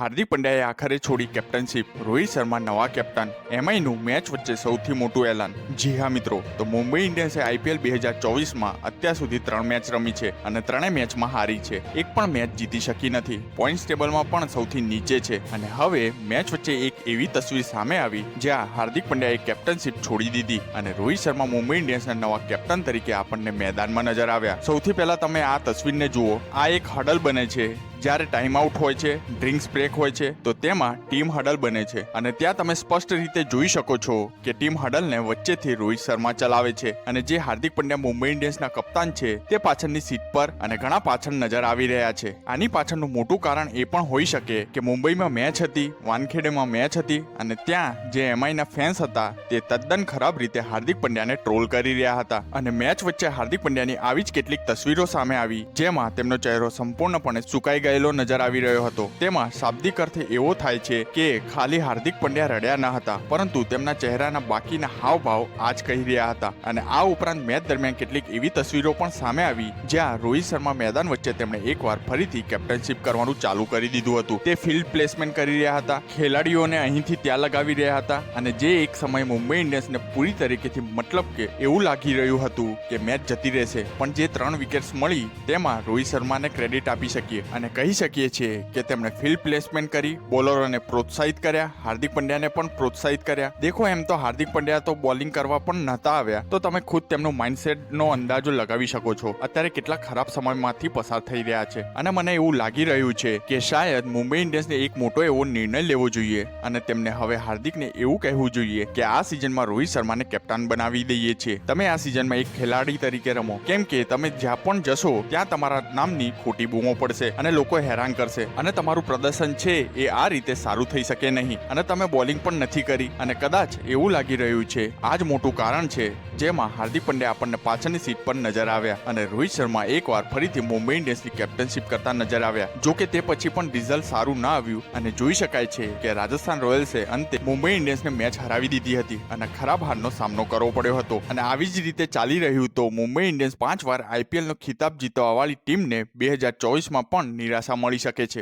હાર્દિક પંડ્યાએ આખરે છોડી કેપ્ટનશીપ. રોહિત શર્મા નવા કેપ્ટન. એમઆઈનું મેચ વચ્ચે સૌથી મોટું એલાન. જી હા મિત્રો, તો મુંબઈ ઇન્ડિયન્સે આઈપીએલ બે હજાર ચોવીસમાં અત્યાર સુધી ત્રણ મેચ રમી છે અને ત્રણેય મેચમાં હારી છે. એક પણ મેચ જીતી શકી નથી. પોઈન્ટ્સ ટેબલમાં પણ સૌથી નીચે છે અને હવે મેચ વચ્ચે એક એવી તસવીર સામે આવી, જ્યાં હાર્દિક પંડ્યાએ કેપ્ટનશીપ છોડી દીધી અને રોહિત શર્મા મુંબઈ ઇન્ડિયન્સના નવા કેપ્ટન તરીકે આપણને મેદાનમાં નજર આવ્યા. સૌથી પહેલા તમે આ તસવીરને જુઓ. આ એક હડલ બને છે. જ્યારે ટાઈમ આઉટ હોય છે ડ્રિંક્સ બ્રેક હોય છે, તો તેમાં ટીમ હડલ બને છે. અને ત્યાં તમે સ્પષ્ટ રીતે જોઈ શકો છો કે ટીમ હડલને વચ્ચેથી રોહિત શર્મા ચલાવે છે અને જે હાર્દિક પંડ્યા મુંબઈ ઇન્ડિયન્સના કપ્તાન છે, તે પાછળની સીટ પર અને ઘણા પાછળ નજર આવી રહ્યા છે. આની પાછળનું મોટું કારણ એ પણ હોઈ શકે કે મુંબઈમાં મેચ હતી, વાનખેડેમાં મેચ હતી અને ત્યાં જે એમઆઈના ફેન્સ હતા, તે તદ્દન ખરાબ રીતે હાર્દિક પંડ્યાને ટ્રોલ કરી રહ્યા હતા. અને મેચ વચ્ચે હાર્દિક પંડ્યાની આવી જ કેટલીક તસવીરો સામે આવી, જેમાં તેમનો ચહેરો સંપૂર્ણપણે સુકાઈ ગયેલો નજર આવી રહ્યો હતો. તેમાં શાબ્દિક અર્થ એવો થાય છે કે ખાલી હાર્દિક પંડ્યા રડ્યા ન હતા, પરંતુ તેમના ચહેરાના બાકીના હાવભાવ આજ કહી રહ્યા હતા. અને આ ઉપરાંત મેચ દરમિયાન કેટલીક એવી તસવીરો પણ સામે આવી, જ્યાં રોહિત શર્મા મેદાન વચ્ચે તેમણે એકવાર ફરીથી કેપ્ટનશીપ કરવાનું ચાલુ કરી દીધું હતું. તે ફિલ્ડ પ્લેસમેન્ટ કરી રહ્યા હતા, ખેલાડીઓને અહીંથી ત્યાં લગાવી રહ્યા હતા, અને જે એક સમય મુંબઈ ઇન્ડિયન્સને પૂરી તરીકેથી મતલબ કે એવું લાગી રહ્યું હતું કે મેચ જતી રહેશે, પણ જે ત્રણ વિકેટ્સ મળી, તેમાં રોહિત શર્માને ક્રેડિટ આપી શકીએ અને કહી શકીએ છીએ કે તેમણે ફિલ્ડ પ્લેસમેન્ટ કરી, બોલરોને પ્રોત્સાહિત કર્યા, હાર્દિક પંડ્યાને પણ પ્રોત્સાહિત કર્યા. દેખો, એમ તો હાર્દિક પંડ્યા તો બોલિંગ કરવા પણ નહોતા આવ્યા, તો તમે ખુદ તેમનો માઇન્ડસેટનો અંદાજો લગાવી શકો છો. અત્યારે કેટલા ખરાબ સમયમાંથી પસાર થઈ રહ્યા છે. અને મને એવું લાગી રહ્યું છે કે શાયદ મુંબઈ ઇન્ડિયન્સને એક મોટો એવો નિર્ણય લેવો જોઈએ, અને તેમને હવે હાર્દિકને એવું કહેવું જોઈએ કે આ સિઝનમાં રોહિત શર્માને કેપ્ટન બનાવી દઈએ છીએ. તમે આ સિઝનમાં એક ખેલાડી તરીકે રમો. કેમ કે તમે જ્યાં પણ જશો, ત્યાં તમારા નામની ખોટી બૂમો પડશે, અને લોકો હેરાન કરશે. અને તમારું પ્રદર્શન છે એ આ રીતે સારું થઈ શકે નહીં. અને તમે બોલિંગ પણ નથી કરી. અને કદાચ એવું લાગી રહ્યું છે આ જ મોટું કારણ છે, જેમાં હાર્દિક પંડ્યા આપણને પાછળની સીટ પર નજર આવ્યા. અને રોહિત શર્મા એકવાર ફરીથી મુંબઈ ઇન્ડિયન્સની કેપ્ટનશીપ કરતા નજર આવ્યા. જો કે તે પછી પણ રિઝલ્ટ સારું ના આવ્યું. અને જોઈ શકાય છે કે રાજસ્થાન રોયલ્સે અંતે મુંબઈ ઇન્ડિયન્સને મેચ હરાવી દીધી હતી. અને ખરાબ હારનો સામનો કરવો પડ્યો હતો. અને આવી જ રીતે ચાલી રહ્યું તો મુંબઈ ઇન્ડિયન્સ પાંચ વાર આઈપીએલનો ખિતાબ જીતવાવાળી ટીમને બે હજાર ચોવીસમાં પણ નિરાશા મળી શકે છે.